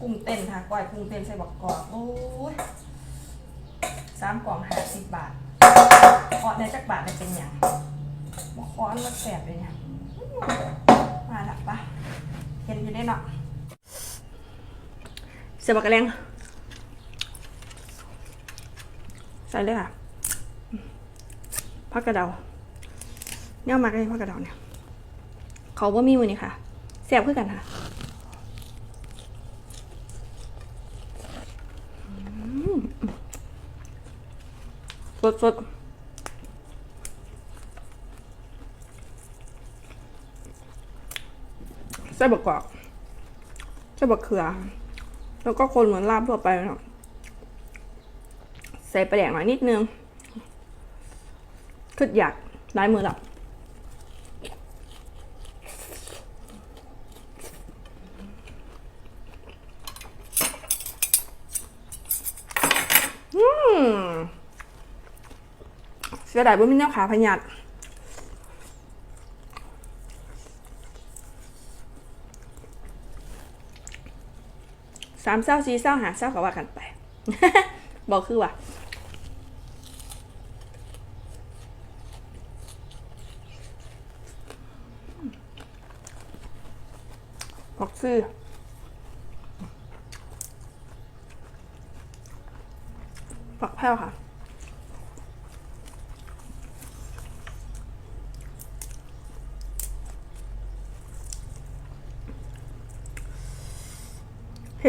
กุ้งเต้นค่ะก้อยกุ้งเต้นใส่บักกอกโอ้ยสามกล่องห้าสิบบาทออดในจักบาทได้เป็นอย่างบกคอนมาแสบเลยเนี่ยมาละปะเห็นอยู่ได้เนาะเสียบักกระเลงใส่เลยค่ะผักกระเดาเนี่ยมากันผักกระเดาเนี่ยเขาว่ามีมือนี่ค่ะแสบขึ้นกันค่ะ ส ดสดไส้บักกอกไส้บักเขือ แล้วก็คนเหมือนลาบทั่วไปเนาะใส่ปลาแดกหน่อยนิดนึงคืออยากได้มือหลับอืม เสียดายบ่มีแนวขาพยัดสามเศร้าสี่เศร้าหาเศร้าก็ว่ากันไป บอกคือว่าบอกซื้อฝักแพ้วค่ะ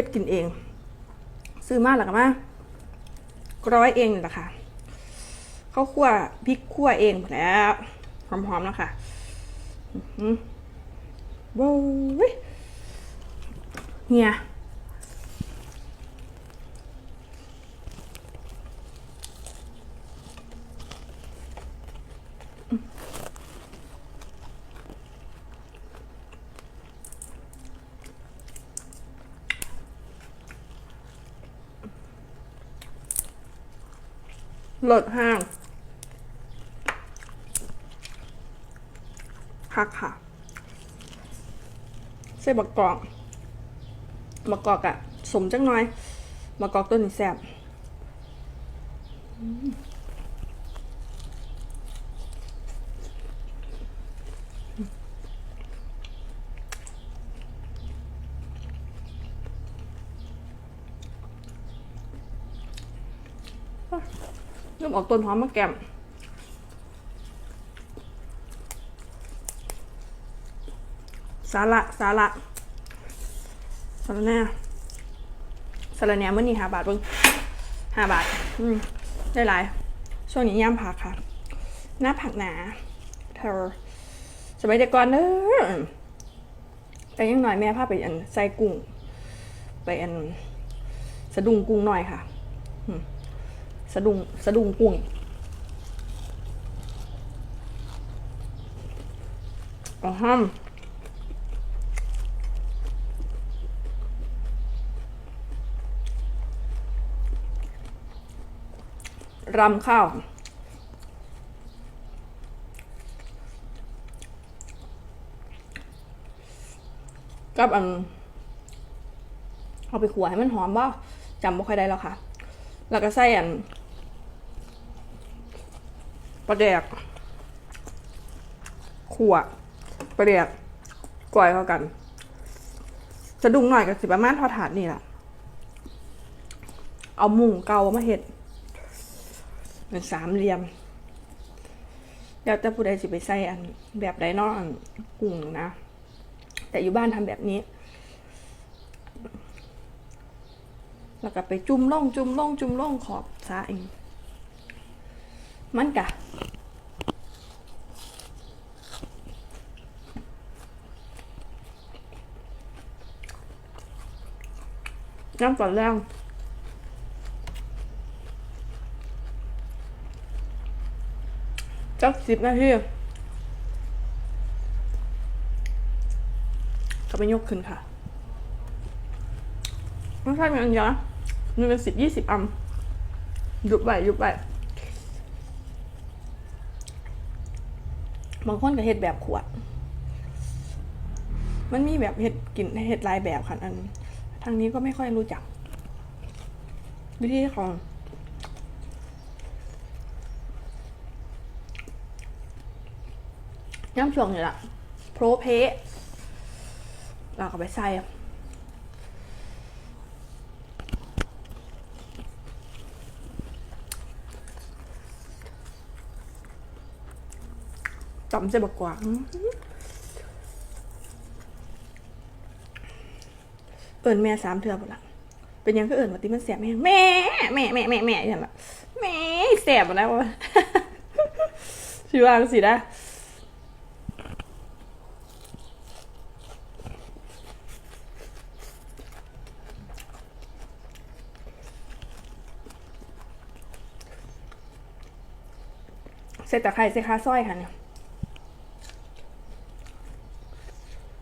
ฮ็ดกินเอง ซื้อมากหรอกมาร้อยเองนี่แหละค่ะข้าวคั่วพริกคั่วเองหมดแล้วหอมๆแล้วค่ะอื้อหือโว้ยเฮีย เลิศห้างคักค่ะ ใส่บักกอกบักกอกอะสมจังหน่อยบักกอกตัวนี้แซ่บ เริ่มออกต้นหอมมาแกมสาระสาระสาระแน่สาระแน่เมื่อนี้หาบาทเบิ่งห้าบาท อืมได้หลาย ช่วงนี้ย่ำผักค่ะ หน้าผักหนาเธอสมัยเด็กก่อนเด้อแต่ยังหน่อยแม่พาไปอันใส่กุ้ง ไปอันสะดุ้งกุ้งหน่อยค่ะอืม สะดุ้งสะดุ้งกุ้งอ๋อฮัมรำข้าวกับอันเอาไปขัวให้มันหอมบ่จำไม่ค่อยได้แล้วค่ะ แล้วก็ใส่อัน ปลาแดกขัวปลาแดกก่อยเข้ากัน จะดุงหน่อยกับสิประมาณทอดถาดนี่แหละเอามุงเกามาเห็ดเป็นสามเหลี่ยมแล้วแต่ผู้ใดสิไปใส่อันแบบใดนอกอันกุ้งนะ แต่อยู่บ้านทำแบบนี้ แล้วก็ไปจุ่มล่องจุ่มล่องจุ่มล่องขอบซาเอง มันกะน้ำก่อนแรงจักสิบนาทีก็ไปยกขึ้นค่ะไม่ใช่เป็นอันเยอะมันเป็นสิบยี่สิบอัมยุบไปยุบไป บางคนก็เห็ดแบบขวด มันมีแบบเห็ดกลิ่นเห็ดลายแบบค่ะอันทางนี้ก็ไม่ค่อยรู้จัก วิธีของน้ำช่วงนี่แหละโพรเพเราก็ไปใส่ จำเส้นบกกว่าอื้ออเอิญแม่สามเทือหมดละเป็นยังก็เอิญว่าติมันแสบแม่แม่แม่แม่แม่แม่อย่างละแม่แสบหมดแล้วชื่อว่าสิได้เสร็จตะไคร้เสร็จคาสร้อยค่ะเนี่ย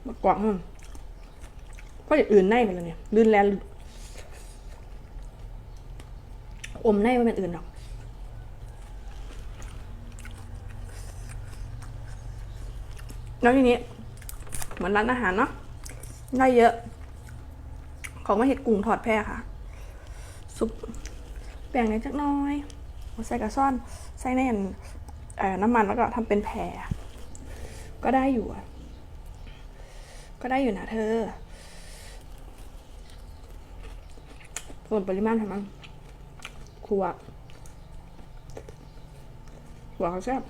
มากวางก็อย่างอื่นในไปแล้วเนี่ยลื่นแลนอมในมันเป็นอื่นหรอกแล้วทีนี้เหมือนร้านอาหารเนาะได้เยอะ ของมาเห็ดกุ้งทอดแพร่ค่ะ ซุปแบ่งในจักน้อยใส่กระซ่อน ใส่ในอันน้ำมันแล้วก็ทำเป็นแผ่ก็ได้อยู่อะ ก็ได้อยู่นะเธอ ส่วนปริมาณของมันครัวหัวเขาแซ่บ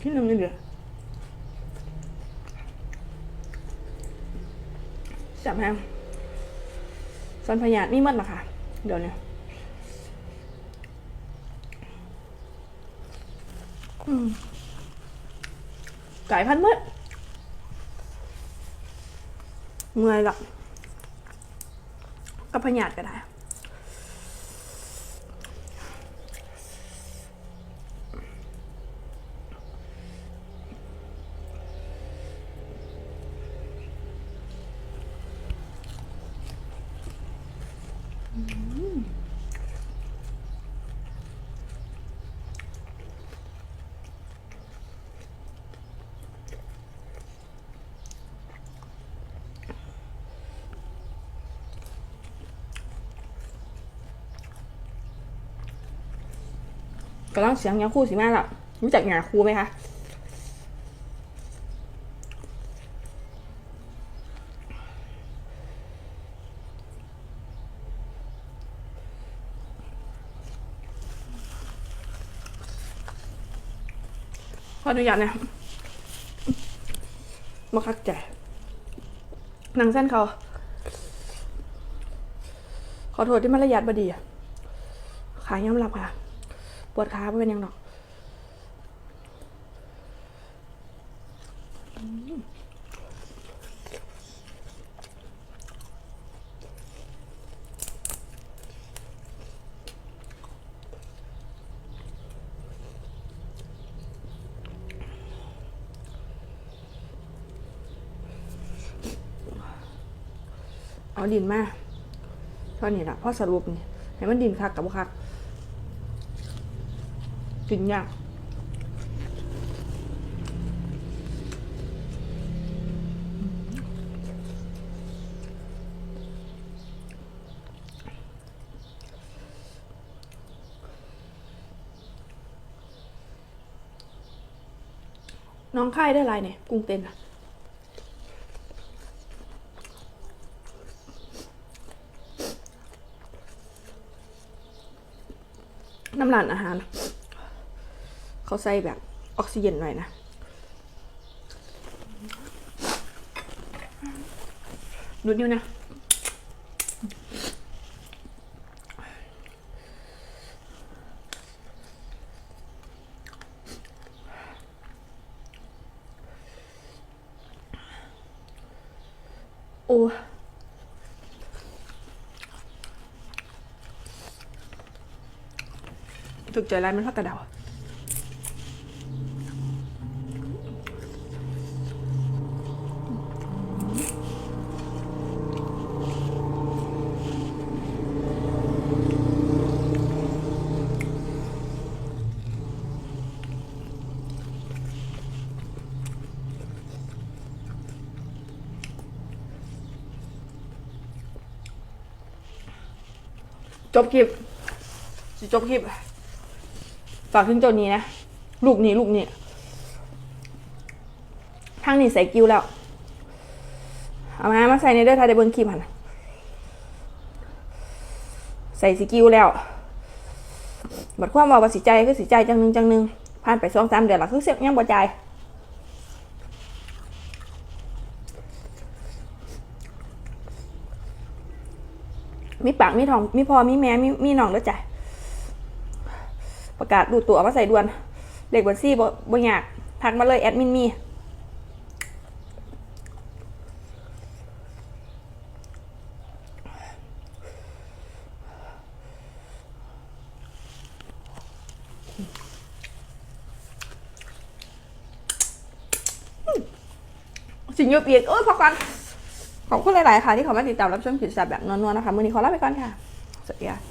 ที่นึงนี่เหลือจับแฮมสันพยาธินี่มันละค่ะเดี๋ยวเนี่ยอืม ไก่พันมืดเมื่อยหรอกกับพยาธิก็ได้ ก็ต้องเสียงยาคู่สิแม่ละรู้จักยาคู่ไหมคะขออนุญาตเนี่ยมาคักใจหนังเส้นเขา ขอโทษที่มารยาทบดีอะขายยอมรับค่ะ วดขาไม่เป็นยังหรอกเอาดินมาเท่านี้ละพราะสรุปนี่ให้มันดินคักกับบ่คัก กินยากน้องค่ได้ไรเนี่ยกรุงเต็นอะน้ำร้านอาหาร เขาใส่แบบออกซิเจนหน่อยนะดูดนิ้วนะโอ้ถูกใจร้านมันพักกระเดา จบคลิปสิจบคลิป ฝากถึงเจ้านี้นะลูกนี้ลูกนี้ทางนี้ใส่กิ้วแล้ว เอามามาใส่ในเด้อถ้าได้เบิ่งคลิปหันน่ะใส่สกิ้วแล้วบัดความว่าว่าสิใจคือสิใจจังนึงจังนึงผ่านไปสองสามเดือนและคือเสียยังบ่จ่ มีปากมีทองมีพอมีแม่มีมีน้องแล้วยจ้ะประกาศดูตัวมาใส่ด่วนเลขบัญชีบ่บ่ยากทักมาเลยแอดมินมีสิงโยุบอีกเอ้ยพอกัน ขอบคุณหลาย ๆ ค่ะ ที่เขามาติดตามรับชมกิจกรรแบบนวลๆนะคะ มือนี้ขอลาไปก่อนค่ะ สวัสดีค่ะ